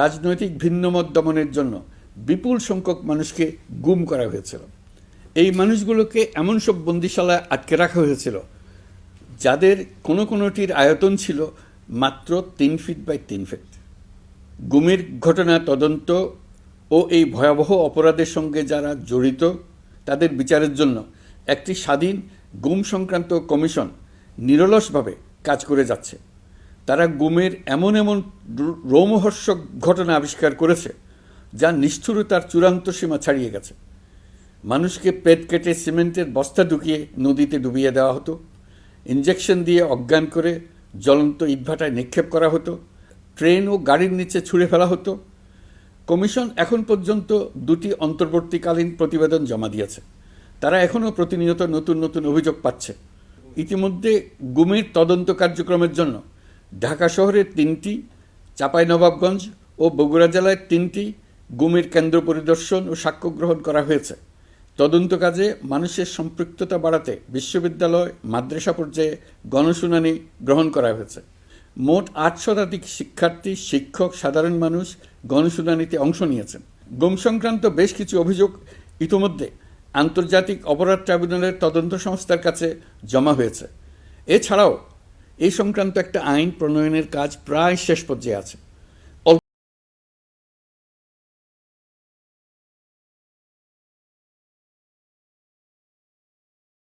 রাজনৈতিক ভিন্নমত দমনের জন্য বিপুল সংখ্যক মানুষকে গুম করা হয়েছিল। এই মানুষগুলোকে এমন সব বন্দিশালায় আটকে রাখা হয়েছিল, যাদের কোনো কোনোটির আয়তন ছিল মাত্র তিন ফিট বাই তিন ফিট। গুমের ঘটনা তদন্ত ও এই ভয়াবহ অপরাধের সঙ্গে যারা জড়িত, তাদের বিচারের জন্য একটি স্বাধীন গুম সংক্রান্ত কমিশন নিরলসভাবে কাজ করে যাচ্ছে। তারা গুমের এমন এমন রোমহর্ষক ঘটনা আবিষ্কার করেছে, যা নিষ্ঠুরতার চূড়ান্ত সীমা ছাড়িয়ে গেছে। মানুষকে পেট কেটে সিমেন্টের বস্তা ঢুকিয়ে নদীতে ডুবিয়ে দেওয়া হতো ইঞ্জেকশন দিয়ে অজ্ঞান করে জ্বলন্ত ইটভাটায় নিক্ষেপ করা হতো, ট্রেন ও গাড়ির নিচে ছুঁড়ে ফেলা হতো। কমিশন এখন পর্যন্ত দুটি অন্তর্বর্তীকালীন প্রতিবেদন জমা দিয়েছে। তারা এখনও প্রতিনিয়ত নতুন নতুন অভিযোগ পাচ্ছে। ইতিমধ্যে গুমের তদন্ত কার্যক্রমের জন্য ঢাকা শহরের তিনটি চাঁপাইনবাবগঞ্জ ও বগুড়া জেলায় তিনটি গুমের কেন্দ্র পরিদর্শন ও সাক্ষ্য গ্রহণ করা হয়েছে। তদন্ত কাজে মানুষের সম্পৃক্ততা বাড়াতে বিশ্ববিদ্যালয়, মাদ্রাসা পর্যায়ে গণশুনানি গ্রহণ করা হয়েছে। মোট আট শতাধিক শিক্ষার্থী, শিক্ষক, সাধারণ মানুষ গণশুনানিতে অংশ নিয়েছেন। গুম সংক্রান্ত বেশ কিছু অভিযোগ ইতোমধ্যে আন্তর্জাতিক অপরাধ ট্রাইব্যুনালের তদন্ত সংস্থার কাছে জমা হয়েছে। এছাড়াও এই সংক্রান্ত একটা আইন প্রণয়নের কাজ প্রায় শেষ পর্যায়ে আছে।